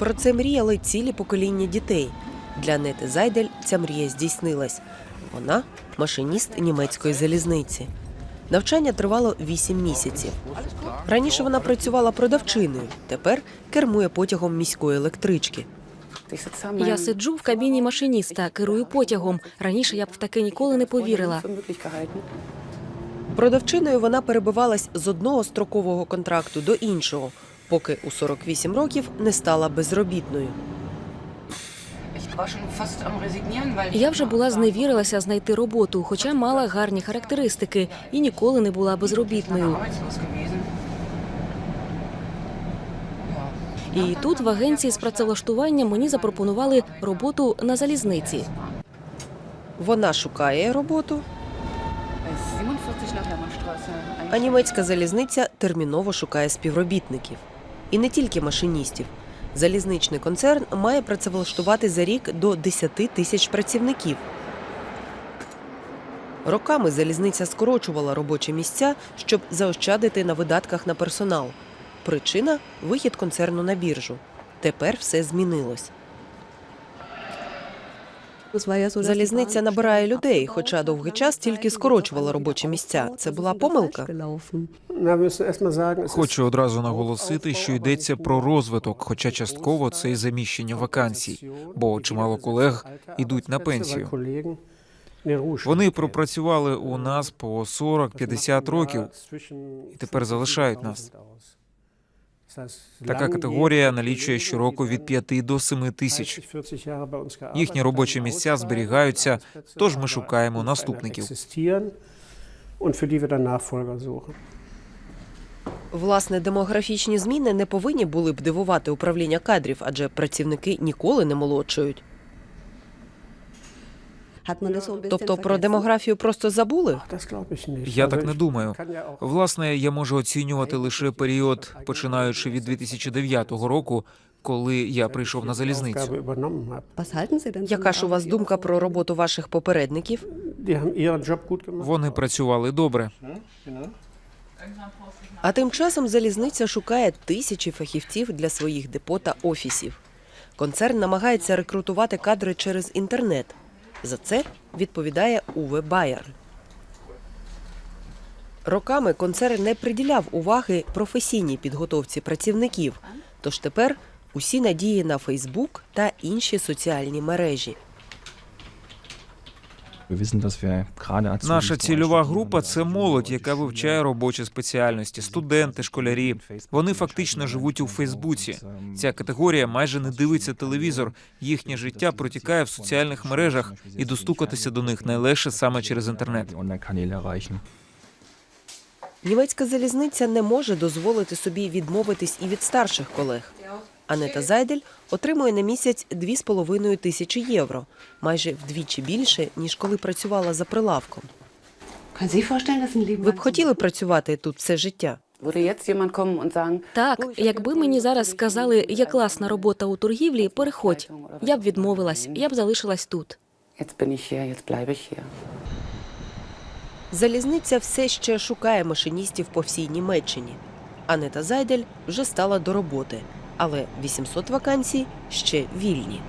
Про це мріяли цілі покоління дітей. Для Нети Зайдель ця мрія здійснилась. Вона машиніст німецької залізниці. Навчання тривало 8 місяців. Раніше вона працювала продавчиною, тепер кермує потягом міської електрички. Я сиджу в кабіні машиніста, керую потягом. Раніше я б в таке ніколи не повірила. Продавчиною вона перебивалась з одного строкового контракту до іншого, поки у 48 років не стала безробітною. Я вже була зневірилася знайти роботу, хоча мала гарні характеристики і ніколи не була безробітною. І тут в агенції з працевлаштування мені запропонували роботу на залізниці. Вона шукає роботу, а німецька залізниця терміново шукає співробітників. І не тільки машиністів. Залізничний концерн має працевлаштувати за рік до 10 тисяч працівників. Роками залізниця скорочувала робочі місця, щоб заощадити на видатках на персонал. Причина вихід концерну на біржу. Тепер все змінилось. Залізниця набирає людей, хоча довгий час тільки скорочувала робочі місця. Це була помилка. Хочу одразу наголосити, що йдеться про розвиток, хоча частково це і заміщення вакансій, бо чимало колег ідуть на пенсію. Вони пропрацювали у нас по 40-50 років і тепер залишають нас. Така категорія налічує щороку від 5 до 7 тисяч. Їхні робочі місця зберігаються, тож ми шукаємо наступників. Власне, демографічні зміни не повинні були б дивувати управління кадрів, адже працівники ніколи не молодшують. Тобто про демографію просто забули? Я так не думаю. Власне, я можу оцінювати лише період, починаючи від 2009 року, коли я прийшов на залізницю. Яка ж у вас думка про роботу ваших попередників? Вони працювали добре. А тим часом залізниця шукає тисячі фахівців для своїх депо та офісів. Концерн намагається рекрутувати кадри через інтернет. За це відповідає Уве Байер. Роками концерн не приділяв уваги професійній підготовці працівників. Тож тепер усі надії на Фейсбук та інші соціальні мережі. Наша цільова група це молодь, яка вивчає робочі спеціальності, студенти, школярі. Вони фактично живуть у Фейсбуці. Ця категорія майже не дивиться телевізор. Їхнє життя протікає в соціальних мережах, і достукатися до них найлегше саме через інтернет. Німецька залізниця не може дозволити собі відмовитись і від старших колег. Анета Зайдель отримує на місяць 2,5 тисячі євро, майже вдвічі більше, ніж коли працювала за прилавком. Ви б хотіли працювати тут все життя? Так, якби мені зараз сказали, є класна робота у торгівлі, переходь. Я б відмовилась, я б залишилась тут. Залізниця все ще шукає машиністів по всій Німеччині. Анета Зайдель вже стала до роботи, але 800 вакансій ще вільні.